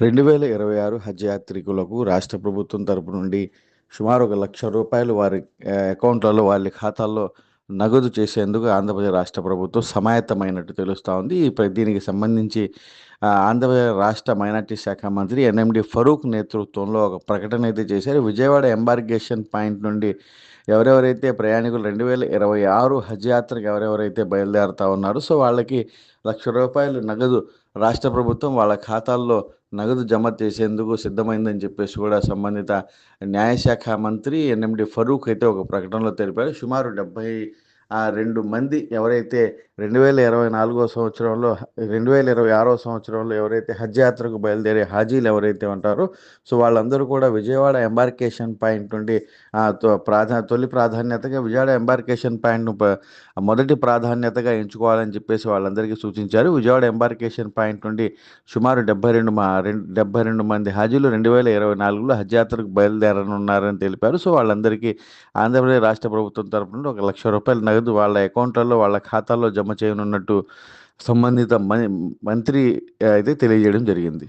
రెండు వేల ఇరవై ఆరు హజ్ యాత్రికులకు రాష్ట్ర ప్రభుత్వం తరపు నుండి సుమారు ఒక లక్ష రూపాయలు వారి అకౌంట్లలో వాళ్ళ ఖాతాల్లో నగదు చేసేందుకు ఆంధ్రప్రదేశ్ రాష్ట్ర ప్రభుత్వం సమాయత్తమైనట్టు తెలుస్తూ ఉంది. దీనికి సంబంధించి ఆంధ్రప్రదేశ్ రాష్ట్ర మైనార్టీ శాఖ మంత్రి ఎన్ఎండి ఫరూక్ నేతృత్వంలో ఒక ప్రకటన అయితే చేశారు. విజయవాడ ఎంబార్గేషన్ పాయింట్ నుండి ఎవరెవరైతే ప్రయాణికులు రెండు వేల ఇరవై ఆరు హజ్ యాత్రకు ఎవరెవరైతే బయలుదేరుతా ఉన్నారో సో వాళ్ళకి లక్ష రూపాయలు నగదు రాష్ట్ర ప్రభుత్వం వాళ్ళ ఖాతాల్లో నగదు జమ చేసేందుకు సిద్ధమైందని చెప్పేసి కూడా సంబంధిత న్యాయశాఖ మంత్రి ఎన్ఎండి ఫరూక్ అయితే ఒక ప్రకటనలో తెలిపారు. సుమారు డెబ్బై ఆ, రెండు మంది ఎవరైతే రెండు వేల ఇరవై నాలుగో సంవత్సరంలో రెండు వేల ఇరవై ఆరో సంవత్సరంలో ఎవరైతే హజ్ యాత్రకు బయలుదేరే హాజీలు ఎవరైతే ఉంటారో సో వాళ్ళందరూ కూడా విజయవాడ ఎంబార్కేషన్ పాయింట్ నుండి ప్రాధా తొలి ప్రాధాన్యతగా విజయవాడ ఎంబార్కేషన్ పాయింట్ను మొదటి ప్రాధాన్యతగా ఎంచుకోవాలని చెప్పేసి వాళ్ళందరికీ సూచించారు. విజయవాడ ఎంబార్కేషన్ పాయింట్ నుండి సుమారు డెబ్బై రెండు మా రెండు డెబ్బై రెండు మంది హాజీలు రెండు వేల ఇరవై నాలుగులో హజ్ యాత్రకు బయలుదేరనున్నారని తెలిపారు. సో వాళ్ళందరికీ ఆంధ్రప్రదేశ్ రాష్ట్ర ప్రభుత్వం తరపు నుండి ఒక లక్ష రూపాయల నగదు వాళ్ళ అకౌంట్లలో వాళ్ళ ఖాతాల్లో జమ చేయనున్నట్టు సంబంధిత మంత్రి అయితే తెలియజేయడం జరిగింది.